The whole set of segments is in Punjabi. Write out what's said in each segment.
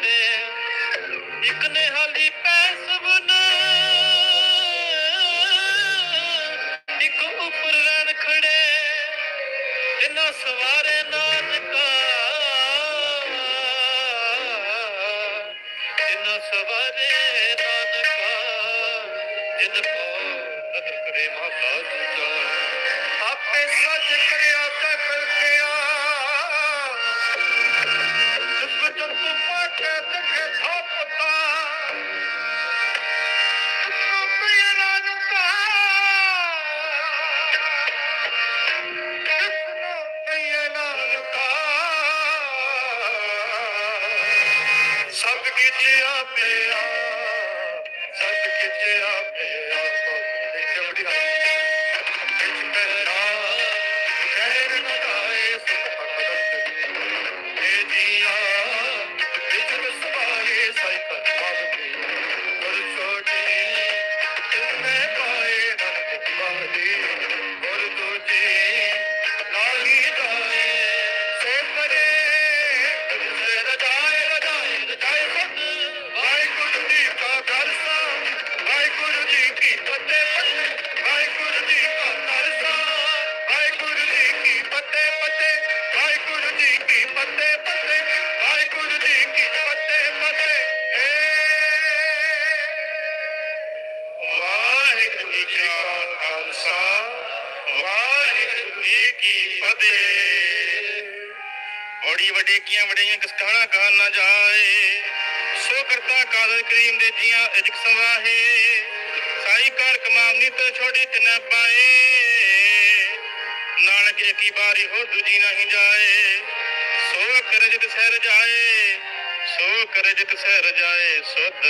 ਜਿਹੜੇ ਇੱਕ ਨੇ ਹਾਲੀ ਪੈਸਬ ਨਾ ਜਾਏ। ਸੋ ਕਰਤਾ ਕਾਦਰ ਕਰੀਮ ਦੇ ਜੀਆਂ ਇਜਕ ਸਵਾਹੇ। ਸਾਈ ਕਰ ਕਮਾਵਨੀ ਤੋ ਛੋੜੀ ਤਿਨ ਪਾਏ। ਨਾਨਕ ਇੱਕੀ ਬਾਰੀ ਹੋ ਦੂਜੀ ਨਹੀਂ ਜਾਏ। ਸੋ ਕਰਜਤ ਸਹਿਰ ਜਾਏ, ਸੋ ਕਰਜਤ ਸਹਿਰ ਜਾਏ ਸੁਧ।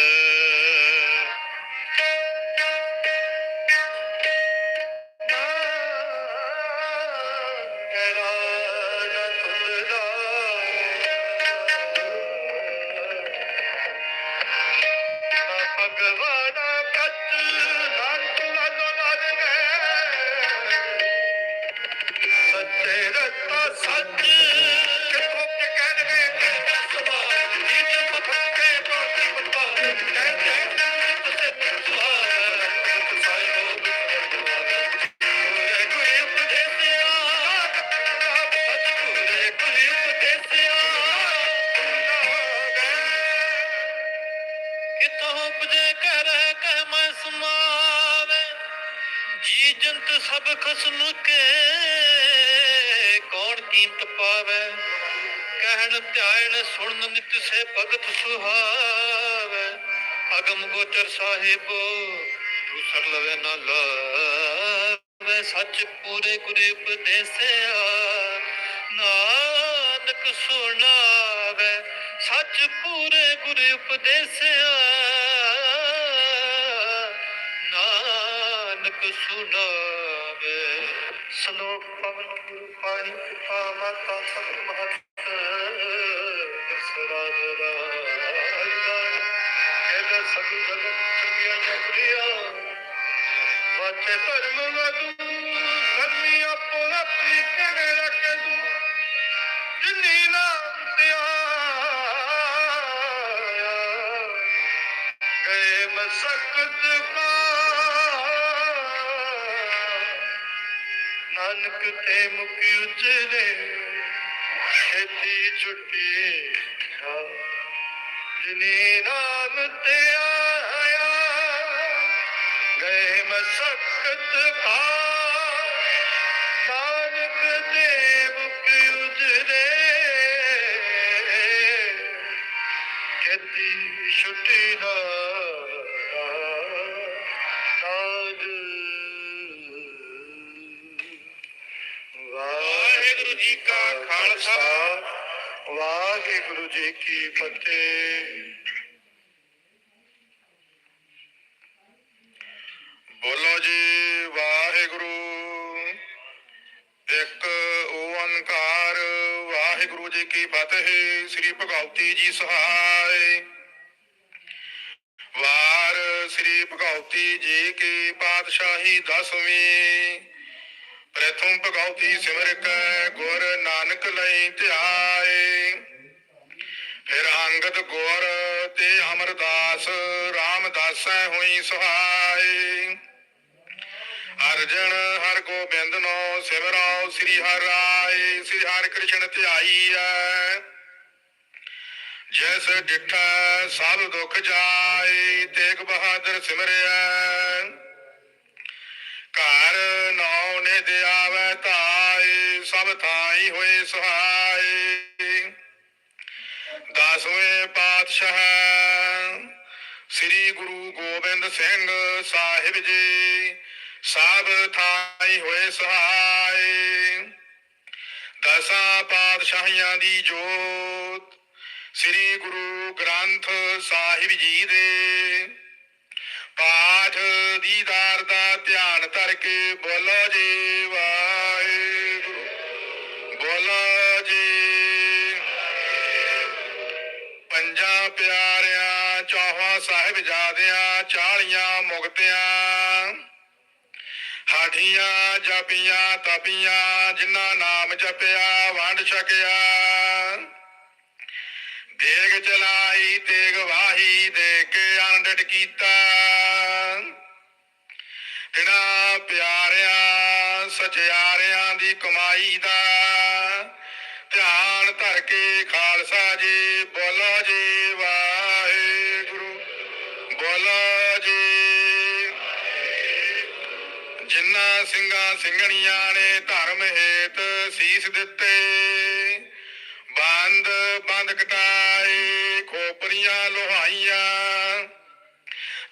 ਪਾਵੈ ਸੁਣਨ ਨਿਤ ਸੇ ਭਗਤ ਸੁਹਾਵੈ। ਅਗਮ ਗੋਚਰ ਸਾਹਿਬੋ, ਦੂਸਰ ਲਵੇ ਨਾ ਲਾਵੈ। ਸੱਚ ਪੂਰੇ ਗੁਰੇ ਉਪਦੇਸਿਆ ਨਾਨਕ ਸੁਣਾਵੈ। ਸੱਚ ਪੂਰੇ ਗੁਰੇ ਉਪਦੇਸਿਆ ਨਾਨਕ ਸੁਣਾਵੇ। ਸ਼ਲੋਕ ਪਵਨ ਗੁਰੂ ਪਾਣੀ ਕਿਰਪਾ ਮਾਤਾ ਸਤ ਮਹਤ ਵਾਚੇ ਧਰਮ ਵਦੂ ਧਰਮੀ ਆਪੋ ਆਪਣੀ ਕਿਵੇਂ ਰੱਖੇ ਤੂੰ ਜਿਨੀ ਨਾਮ ਤੇ ਆਇਆ ਗਏ ਮਸਕਤ ਕਾ ਨਾਨਕ ਤੇ ਮੁਕੀ ਉਜਰੇ ਖੇਤੀ ਛੁੱਟੀ ਜਿਨੀ ਨਾਮ ਤੇ ਆਇਆ ਗਏ ਮਸਕਤ ਕਾ ਨਾਨਕ ਤੇ ਮੁਕੀ ਉਜਰੇ ਖੇਤੀ ਛੁੱਟੀ ਦਾ ਨਾਦ ਵਾਹਿਗੁਰੂ ਜੀ ਕਾ ਖਾਲਸਾ ਵਾਹਿਗੁਰੂ ਜੀ ਕੀ ਫਤਿਹ ਭਗਉਤੀ ਜੀ ਸਹਾਇ ਵਾਰ ਸ੍ਰੀ ਭਗਉਤੀ ਜੀ ਕੀ ਪਾਤਸ਼ਾਹੀ ਦਸਵੀਂ। ਪ੍ਰਥਮ ਭਗਉਤੀ ਸਿਮਰ ਕੈ ਗੁਰ ਨਾਨਕ ਲਈ ਧਿਆਏ। ਫਿਰ ਅੰਗਦ ਗੁਰ ਤੇ ਅਮਰਦਾਸ ਰਾਮਦਾਸੈ ਹੋਈ ਸਹਾਈ ਅਰਜਨ ਹਰ ਗੋਬਿੰਦ ਨੋ ਸਿਮਰਾਓ ਸ੍ਰੀ ਹਰਿ ਰਾਏ। ਸ੍ਰੀ ਹਰਿ ਕ੍ਰਿਸ਼ਨ ਧਿਆਈਐ ਜਿਸ ਡਿਠੈ ਸਭ ਦੁਖ ਜਾਏ, ਤੇਗ ਬਹਾਦਰ ਸਿਮਰਿਐ। ਘਰ ਨੌ ਨੇ ਦਿਆਵੈ ਧਾਏ, ਸਭ ਥਾਈ ਹੋਏ ਸਹਾਈ ਦਸਵੇਂ ਪਾਤਸ਼ਾਹ, ਸ੍ਰੀ ਗੁਰੂ ਗੋਬਿੰਦ ਸਿੰਘ ਸਾਹਿਬ ਜੀ, ਸਭ ਥਾਈ ਹੋਏ ਸਹਾਈ ਦਸਾਂ ਪਾਤਸ਼ਾਹੀਆਂ ਦੀ ਜੋਤ ਸ੍ਰੀ ਗੁਰੂ ਗ੍ਰੰਥ ਸਾਹਿਬ ਜੀ ਦੇ ਪਾਠ ਦੀਦਾਰ ਦਾ ਧਿਆਨ ਧਰ ਕੇ ਬੋਲੋ ਜੀ ਵਾਹਿਗੁਰੂ। ਬੋਲੋ ਜੀ। ਪੰਜਾਂ ਪਿਆਰਿਆਂ, ਚੌਹਾਂ ਸਾਹਿਬਜ਼ਾਦਿਆਂ, ਚਾਲੀਆਂ ਮੁਕਤਿਆਂ ਹਾਠੀਆਂ ਜਪੀਆਂ, ਤਪੀਆਂ, ਜਿਨ੍ਹਾਂ ਨਾਮ ਜਪਿਆ, ਵੰਡ ਛਕਿਆ। ਦੇਗ ਚਲਾਈ, ਤੇਗ ਵਾਹੀ ਦੇ ਕੇ ਅਨੰਦਟ ਕੀਤਾ। ਇਹਨਾਂ ਪਿਆਰਿਆਂ, ਸਚਿਆਰਿਆਂ ਦੀ ਕਮਾਈ ਦਾ ਧਿਆਨ ਧਰ ਕੇ ਖਾਲਸਾ ਜੀ, ਬੋਲੋ ਜੀ, ਵਾਹਿਗੁਰੂ, ਬੋਲੋ ਜੀ। ਜਿਨ੍ਹਾਂ ਸਿੰਘਾਂ ਸਿੰਘਣੀਆਂ ਨੇ ਧਰਮ ਹੇਤ ਸੀਸ ਦਿੱਤੇ ਖੋਪਰੀਆਂ ਲੋਹਾਈਆਂ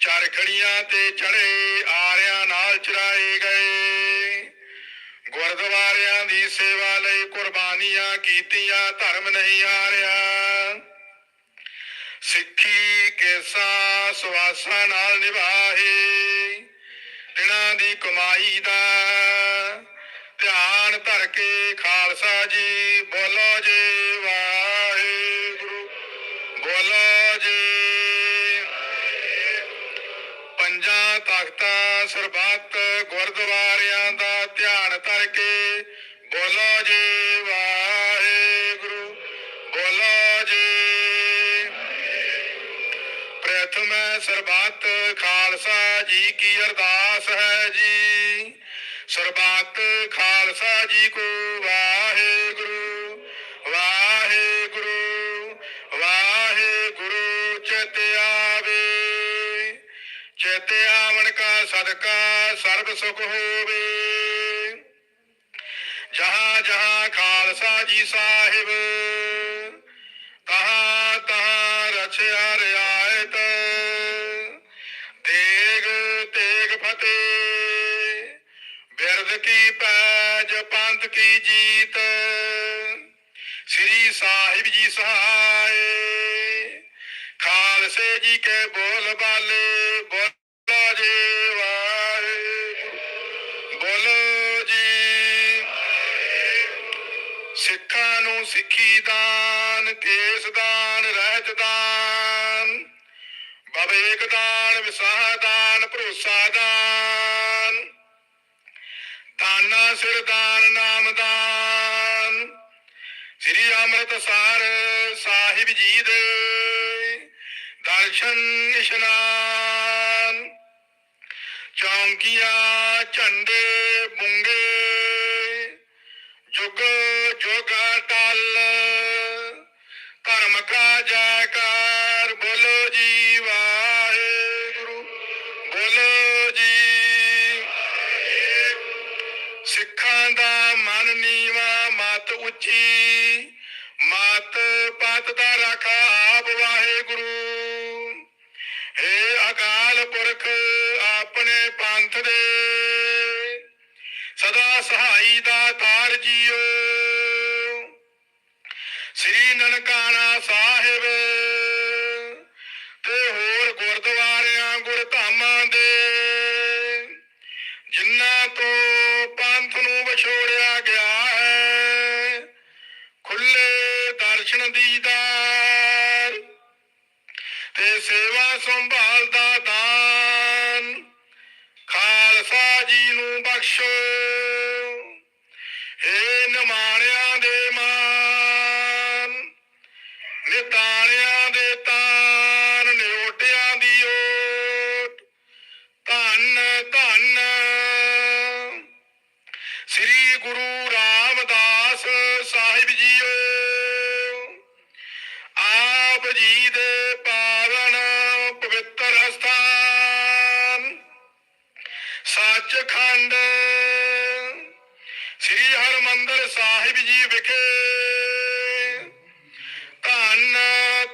ਚਰਖੜੀਆਂ ਤੇ ਚੜੇ ਆਰਿਆਂ ਨਾਲ ਚਰਾਏ ਗਏ। ਗੁਰਦੁਆਰਿਆਂ ਦੀ ਸੇਵਾ ਲਈ ਕੁਰਬਾਨੀਆਂ ਕੀਤੀਆਂ, ਧਰਮ ਨਹੀਂ ਹਾਰਿਆ। ਸਿੱਖੀ ਕੇਸਾ ਸਵਾਸਾਂ ਨਾਲ ਨਿਭਾਹੇ ਤਿਨਾਂ ਦੀ ਕਮਾਈ ਦਾ ਧਿਆਨ ਧਰ ਕੇ ਖਾਲਸਾ ਜੀ ਬੋਲੋ ਜੀ। ਸਰਬੱਤ ਗੁਰਦੁਆਰਿਆਂ ਦਾ ਧਿਆਨ ਧਰ ਕੇ ਬੋਲੋ ਜੀ, ਵਾਹਿਗੁਰੂ, ਬੋਲੋ ਜੀ। ਪ੍ਰਥਮ ਸਰਬੱਤ ਖਾਲਸਾ ਜੀ ਕੀ ਅਰਦਾਸ ਹੈ ਜੀ। ਸਰਬੱਤ ਖਾਲਸਾ ਜੀ ਕੋ ਚਿਤ ਆਵਣ ਕਾ ਸਦਕਾ ਸਰਬ ਸੁਖ ਹੋਵੇ। ਜਹਾਂ ਜਹਾਂ ਖਾਲਸਾ ਜੀ ਸਾਹਿਬ ਕਹਾਂ ਤਹਾਂ ਰਚਿਆ ਰਿਆਇਤ ਤੇਗ ਤੇਗ ਫਤਿਹ। ਬਿਰਦ ਕੀ ਪੈਜ, ਪੰਥ ਕੀ ਜੀਤ, ਸ੍ਰੀ ਸਾਹਿਬ ਜੀ ਸਹਾਏ। ਖਾਲਸੇ ਜੀ ਕੇ ਦਾਨ ਕੇਸ ਦਾਨ ਰਹਿਤ ਦਾਨ ਬਵੇਕ ਦਾਨ ਵਿਸਾਹ ਦਾਨ ਭਰੋਸਾ ਦਾਨ ਦਾਨਾ ਸਿਰ ਦਾਨ ਨਾਮ ਦਾਨ ਸ੍ਰੀ ਅੰਮ੍ਰਿਤਸਰ ਸਾਹਿਬ ਜੀ ਦੇ ਦਰਸ਼ਨ ਇਸ਼ਨਾਨ ਚੌਂਕੀਆਂ, ਝੰਡੇ, ਬੁੰਗੇ। ਜੁਗ ਜੁਗ, ਟਾਲ। ਧਰਮ ਕਾ ਜੈਕਾਰ, ਬੋਲੋ ਜੀ ਵਾਹਿਗੁਰੂ, ਬੋਲੋ ਜੀ ਸਿੱਖਾਂ ਦਾ ਮਨ ਨੀਵਾ, ਮਤ ਉੱਚੀ ਮਤ ਪਤ ਦਾ ਰਖਾ ਆਪ ਵਾਹਿਗੁਰੂ। ਸਾਹਿਬ ਜੀ ਵਿਖੇ ਧੰਨ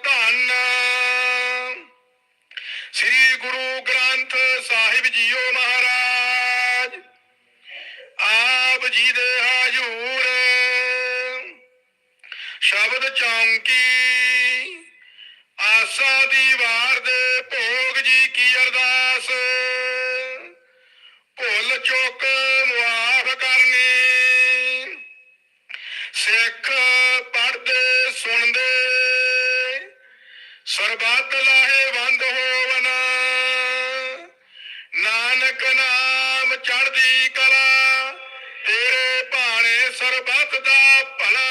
ਧੰਨ ਸ੍ਰੀ ਗੁਰੂ ਗ੍ਰੰਥ ਸਾਹਿਬ ਜੀਓ ਮਹਾਰਾਜ ਆਪ ਜੀ ਦੇ ਹਜੂਰ ਸ਼ਬਦ ਚੌਂਕੀ ਆਸਾ ਦੀ ਵਾਰ ਦੇ ਭੋਗ ਜੀ ਕੀ ਅਰਦਾਸ ਭੁੱਲ ਚੁੱਕ ਮੁਆਫ ਕਰਨੀ ਸਿੱਖ ਪੜਦੇ ਸੁਣਦੇ ਸਰਬੱਤ ਲਾਹੇਵੰਦ ਹੋਵਨ ਨਾਨਕ ਨਾਮ ਚੜ੍ਹਦੀ ਕਲਾ ਤੇਰੇ ਭਾਣੇ ਸਰਬੱਤ ਦਾ ਭਲਾ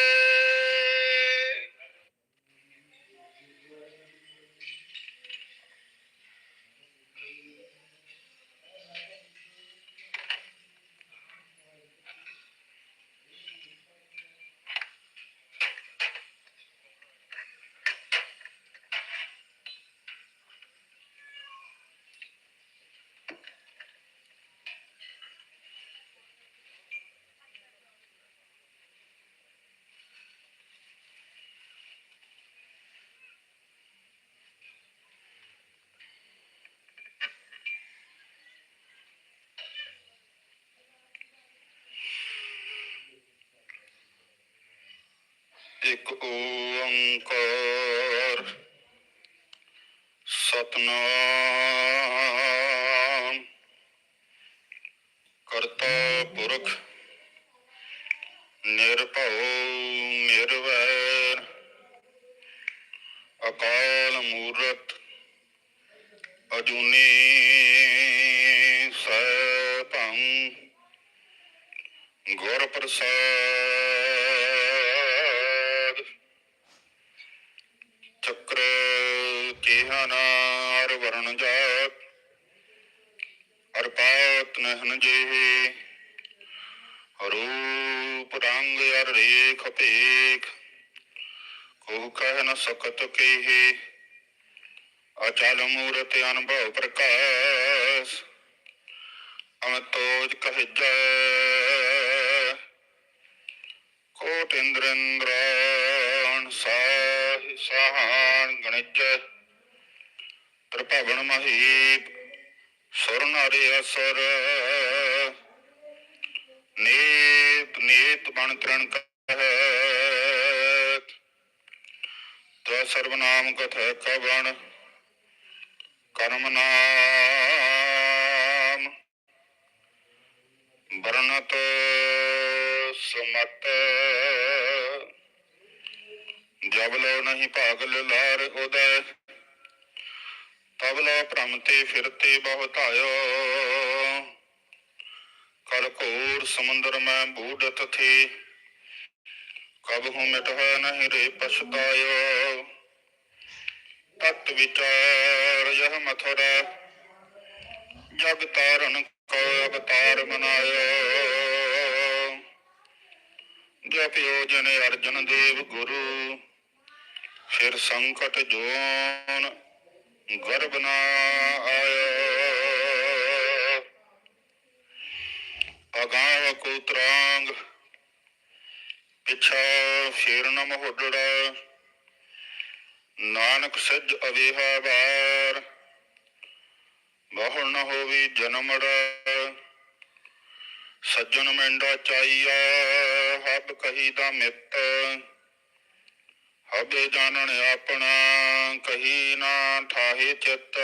ਇੱਕ ਓੰਕਾਰ। ਸਤਨਾਮ। ਕਹਿ ਨ ਅਚਲ ਮੂਰਤ ਅਨਭਵ ਪ੍ਰਕਾਸ਼ ਅਮਤੋਜ ਕਹਿਜੈ ਕੋਟ ਇੰਦ੍ਰਿੰਦਰਾਨ ਸਾਹ ਸਾਹਾਨ ਗਣਿਜ, ਤ੍ਰਿਭਵਨ ਮਹੀਪ ਸੁਰ ਨਾਰੇ ਅਸਰ। ਨੇਤ, ਨੀਤ ਬਣ ਤ੍ਰਣ ਕਹਿ ਤੈ ਸਰਬ ਕਥੈ ਕਵਣ, ਕਰਮ ਨਾਮ। ਬਰਨਤ ਸੁਮਤ, ਜਬ ਲੋ ਨਹੀਂ ਭਾਗਲ ਲਾਰ ਉਦੈ, ਤਬ ਲੋ ਭ੍ਰਮ ਤੇ ਫਿਰਤੇ ਬਹੁਤ ਆਇਓ ਕਲ ਘੋਰ ਸਮੁੰਦਰ ਮੈਂ ਬੂਡਤ ਥੀ। ਕਬ ਹੂੰ ਮਿਟ ਹੈ ਨਹੀਂ ਰੇ ਪਛਤਾਇਓ। ਤਤ ਵਿਚਾਰ ਯਹ ਮਥੁਰਾ। ਜਗ ਤਾਰਨ ਕੋ ਅਵਤਾਰ ਮਨਾਇਓ। ਜਪਿਓ ਜਨ ਅਰਜਨ ਦੇਵ ਗੁਰੂ, ਫਿਰ ਸੰਕਟ ਜੋਨ ਗਰਬ ਨਾ ਆਇਓ। ਅਗਾਹ ਕੋ ਤਰਾਂਗ ਪਿਛਾ ਫੇਰ ਨ ਮਹੋੜੜਾ ਨਾਨਕ ਸੱਜ ਅਵੇਹਾ ਬਾਰ ਬਹੁ ਨ ਹੋਵੀ ਜਨਮੜਾ ਸੱਜਣ ਮੈਂਡਾ ਚਾਈਆ, ਹਬ ਕਹੀ ਦਾ ਮਿੱਤ। ਹਬੇ ਜਾਣਨ ਆਪਣਾ, ਕਹੀ ਨਾ ਠਾਹੇ ਚਿੱਤ।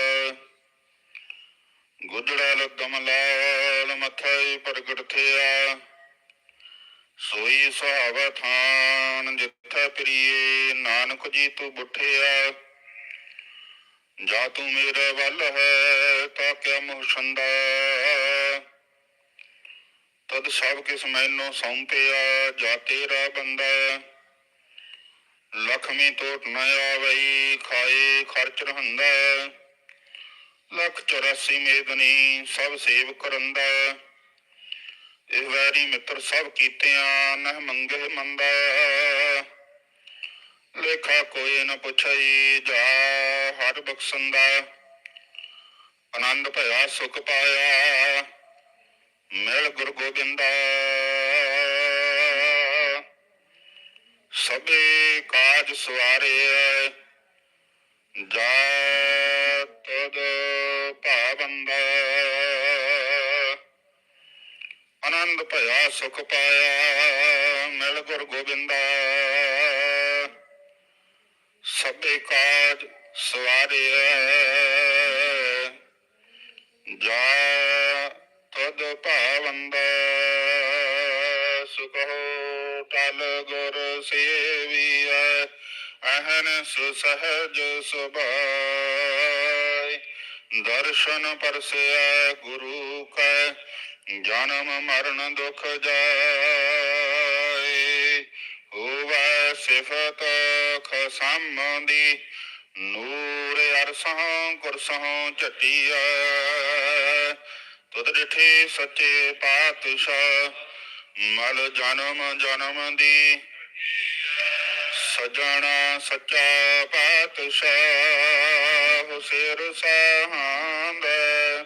ਗੁਜੜਾ ਲਗਮ ਲਾਲ, ਮਥੈ ਪ੍ਰਗਟ ਥਿਆ। ਸੋਈ ਸੁਹਾਵਾ ਥਾਨ, ਜਿੱਥੈ ਪ੍ਰੀਏ ਨਾਨਕ ਜੀ ਤੂੰ ਬੁੱਠਿਆ। ਜਾ ਤੂੰ ਮੇਰੇ ਵੱਲ ਹੈ, ਤਾਂ ਕਿਆ ਮੋਹ ਸੰਦਾ ਤਦ ਸਭ ਕਿਸ ਮੈਨੂੰ ਸੌਂਪਿਆ, ਜਾ ਤੇਰਾ ਬੰਦਾ। ਲਖਮੀ ਟੋਟ ਨ ਆਵਈ, ਖਾਏ ਖਰਚ ਰਹੰਦਾ। ਲੱਖ 84 ਮੇਦਨੀ ਸਭ ਸੇਵ ਕਰੰਦਾ ਇਹ ਵੈਰੀ ਮਿੱਤਰ ਸਭ ਕੀਤਿਆਂ ਨਹ ਮੰਗੇ ਮੰਦਾ। ਲੇਖਾ ਕੋਈ ਨ ਪੁੱਛਈ ਜਾ, ਹਰ ਬਖਸ਼ੰਦਾ ਆਨੰਦ ਭਇਆ ਸੁਖ ਪਾਇਆ। ਮਿਲ ਗੁਰ ਗੋਬਿੰਦਾ। ਸਭੇ ਕਾਜ ਸਵਾਰੇ, ਜਾ ਭਇਆ ਸੁਖ ਪਾਇਆ, ਮਿਲ ਗੁਰ ਗੋਬਿੰਦਾ। ਸਭੇ ਕਾਜ ਸਵਾਰੇ ਜਾ ਤਦ ਭਾਵੰਦਾ ਸੁਖ ਹੋ ਗੁਰ ਸੇਵੀਐ। ਅਹਨ ਸੁਸਹਜ ਸੁਭਾਇ, ਦਰਸ਼ਨ ਪਰਸਿਆ ਗੁਰੂ ਜਨਮ ਮਰਨ ਦੁਖ ਜਾਏ, ਹੋਵੈ ਸਿਫਤ ਖਸਮ ਦੀ, ਨੂਰ ਅਰਸੋਂ ਕੁਰਸੋਂ ਝਟੀਐ। ਤੁਧ ਡਿਠੇ ਸੱਚੇ ਪਾਤਸ਼ਾਹ, ਮਲ ਜਨਮ ਜਨਮ ਦੀ। ਸਜਣਾ ਸੱਚਾ ਪਾਤਸ਼ਾਹ ਸਿਰ ਸਹਾੰਦਾ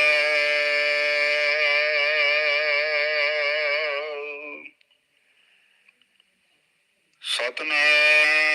ਸਤਨਾਮ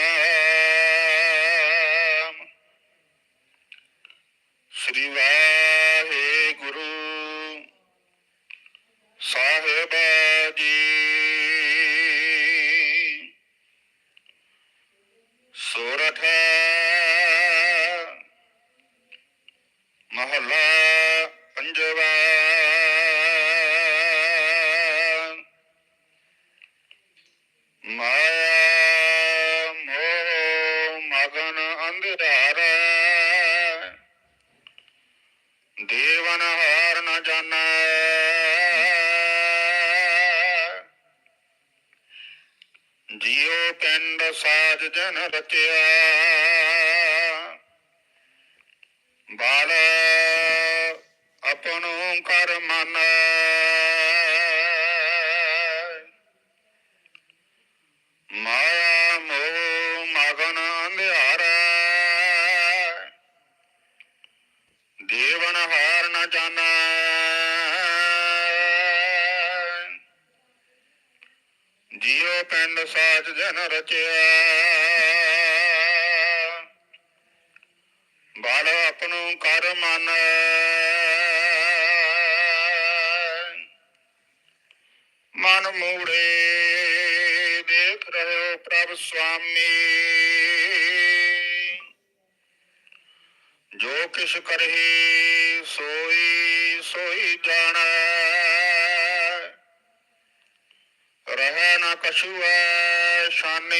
ਰਹਿ ਨ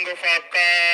longer for our cause.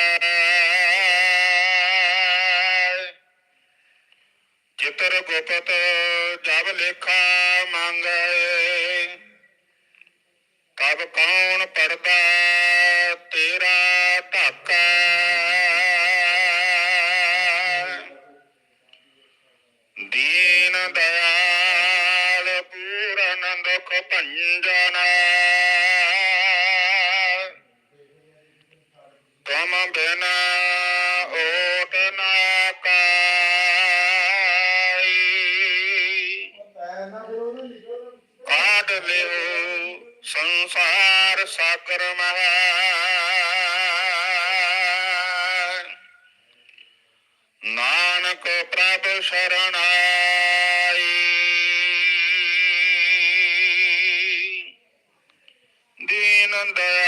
Deen